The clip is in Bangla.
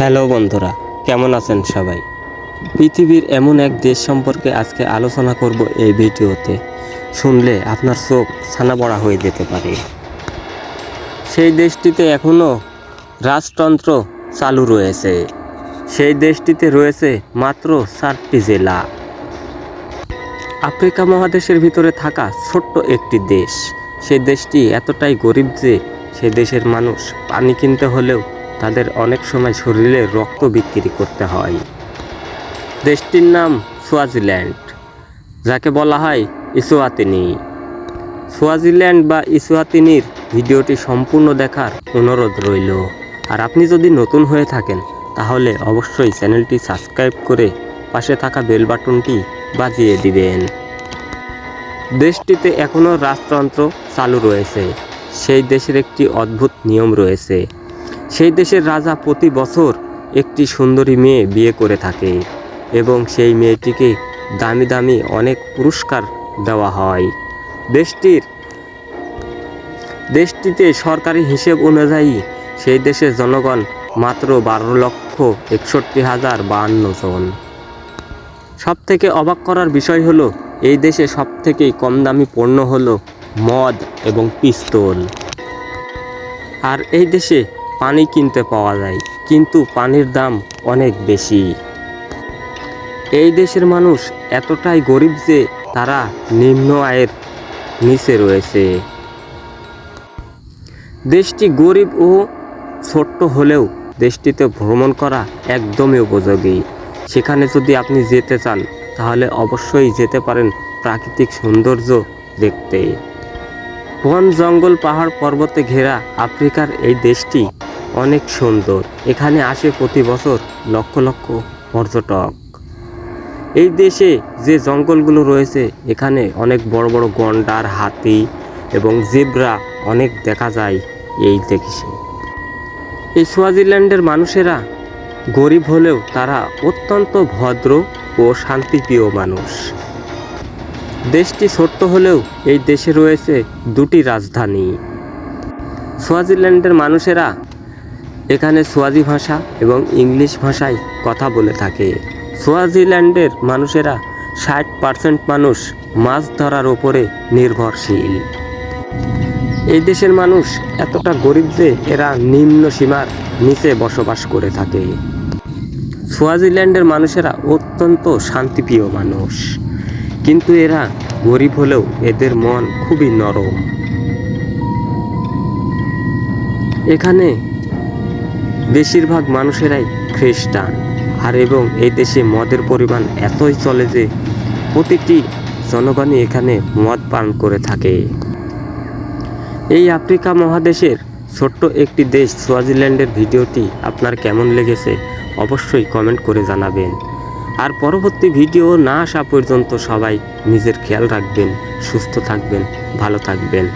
হ্যালো বন্ধুরা, কেমন আছেন সবাই? পৃথিবীর এমন এক দেশ সম্পর্কে আজকে আলোচনা করব এই ভিডিওতে। শুনলে আপনার চোখ ছানা বড়া হয়ে যেতে পারে। সেই দেশটিতে এখনও রাজতন্ত্র চালু রয়েছে। সেই দেশটিতে রয়েছে মাত্র চারটি জেলা। আফ্রিকা মহাদেশের ভিতরে থাকা ছোট্ট একটি দেশ। সেই দেশটি এতটাই গরিব যে সে দেশের মানুষ পানি কিনতে হলেও তাদের অনেক সময় শরীরে রক্ত বিক্রি করতে হয়। দেশটির নাম সোয়াজিল্যান্ড, যাকে বলা হয় ইসোয়াতিনি। সোয়াজিল্যান্ড বা ইসোয়াতিনির ভিডিওটি সম্পূর্ণ দেখার অনুরোধ রইল। আর আপনি যদি নতুন হয়ে থাকেন, তাহলে অবশ্যই চ্যানেলটি সাবস্ক্রাইব করে পাশে থাকা বেল বাটনটি বাজিয়ে দিবেন। দেশটিতে এখনও রাজতন্ত্র চালু রয়েছে। সেই দেশের একটি অদ্ভুত নিয়ম রয়েছে। সেই দেশের রাজা প্রতি বছর একটি সুন্দরী মেয়ে বিয়ে করে থাকে এবং সেই মেয়েটিকে দামি দামি অনেক পুরস্কার দেওয়া হয়। দেশটির, দেশটিতে সরকারি হিসেব অনুযায়ী সেই দেশের জনগণ মাত্র বারো লক্ষ একষট্টি হাজার বাহান্ন জন। সব থেকে অবাক করার বিষয় হলো, এই দেশে সব থেকেই কম দামি পণ্য হলো মদ এবং পিস্তল। আর এই দেশে পানি কিনতে পাওয়া যায়, কিন্তু পানির দাম অনেক বেশি। এই দেশের মানুষ এতটাই গরিব যে তারা নিম্ন আয়ের নিচে রয়েছে। দেশটি গরিব ও ছোট্ট হলেও দেশটিতে ভ্রমণ করা একদমই উপযোগী। সেখানে যদি আপনি যেতে চান, তাহলে অবশ্যই যেতে পারেন প্রাকৃতিক সৌন্দর্য দেখতে। বন, জঙ্গল, পাহাড়, পর্বতে ঘেরা আফ্রিকার এই দেশটি অনেক সুন্দর। এখানে আসে প্রতি বছর লক্ষ লক্ষ পর্যটক। এই দেশে যে জঙ্গলগুলো রয়েছে, এখানে অনেক বড় বড় গন্ডার, হাতি এবং জেব্রা অনেক দেখা যায় এই দেশে। এই সোয়াজিল্যান্ডের মানুষেরা গরিব হলেও তারা অত্যন্ত ভদ্র ও শান্তিপ্রিয় মানুষ। দেশটি ছোট্ট হলেও এই দেশে রয়েছে দুটি রাজধানী। সোয়াজিল্যান্ডের মানুষেরা এখানে সোয়াজি ভাষা এবং ইংলিশ ভাষায় কথা বলে থাকে। সোয়াজিল্যান্ডের মানুষেরা ষাট পার্সেন্ট মানুষ মাছ ধরার ওপরে নির্ভরশীল। এই দেশের মানুষ এতটা গরিব যে এরা নিম্ন সীমার নিচে বসবাস করে থাকে। সোয়াজিল্যান্ডের মানুষেরা অত্যন্ত শান্তিপ্রিয় মানুষ। কিন্তু এরা গরিব হলেও এদের মন খুবই নরম। এখানে বেশিরভাগ মানুষেরাই খ্রিস্টান। আর এবং এই দেশে মদের পরিমাণ এতই চলে যে প্রতিটি জনগণই এখানে মদ পান করে থাকে। এই আফ্রিকা মহাদেশের ছোট্ট একটি দেশ সোয়াজিল্যান্ডের ভিডিওটি আপনার কেমন লেগেছে অবশ্যই কমেন্ট করে জানাবেন। আর পরবর্তী ভিডিও না আসা পর্যন্ত সবাই নিজের খেয়াল রাখবেন, সুস্থ থাকবেন, ভালো থাকবেন।